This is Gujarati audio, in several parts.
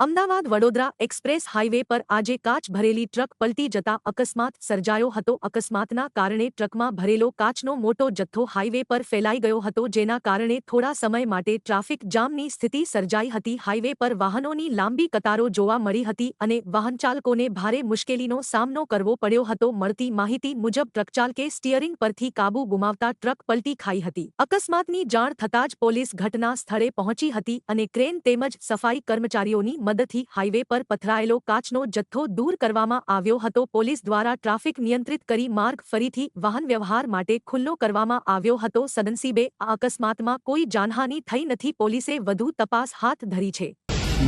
અમદાવાદ વડોદરા એક્સપ્રેસ હાઈવે પર આજે કાચ ભરેલી ટ્રક પલટી જતા અકસ્માત સર્જાયો હતો. અકસ્માતના કારણે ટ્રકમાં ભરેલો કાચનો મોટો જથ્થો હાઈવે પર ફેલાઈ ગયો હતો, જેના કારણે થોડા સમય માટે ટ્રાફિક જામની સ્થિતિ સર્જાઈ હતી. હાઈવે પર વાહનોની લાંબી કતારો જોવા મળી હતી અને વાહનચાલકોને ભારે મુશ્કેલીનો સામનો કરવો પડ્યો હતો. મળતી માહિતી મુજબ ટ્રકચાલકે સ્ટીયરિંગ પરથી કાબુ ગુમાવતા ટ્રક પલટી ખાઈ હતી. અકસ્માતની જાણ થતાં જ પોલીસ ઘટના સ્થળે પહોંચી હતી અને ક્રેન તેમજ સફાઈ કર્મચારીઓની મદદથી હાઇવે પર પથરાયેલો કાચનો જથ્થો દૂર કરવામાં આવ્યો હતો. પોલીસ દ્વારા ટ્રાફિક નિયંત્રિત કરી માર્ગ ફરીથી વાહનવ્યવહાર માટે ખુલ્લો કરવામાં આવ્યો હતો. સદનસીબે આ અકસ્માતમાં કોઈ જાનહાનિ થઈ નથી. પોલીસે વધુ તપાસ હાથ ધરી છે.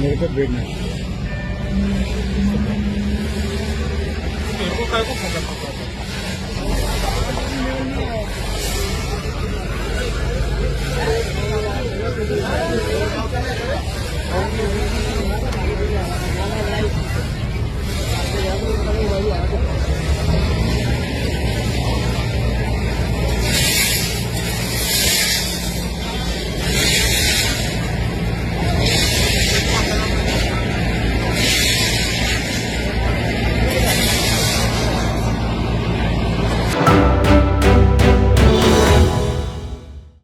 મેરે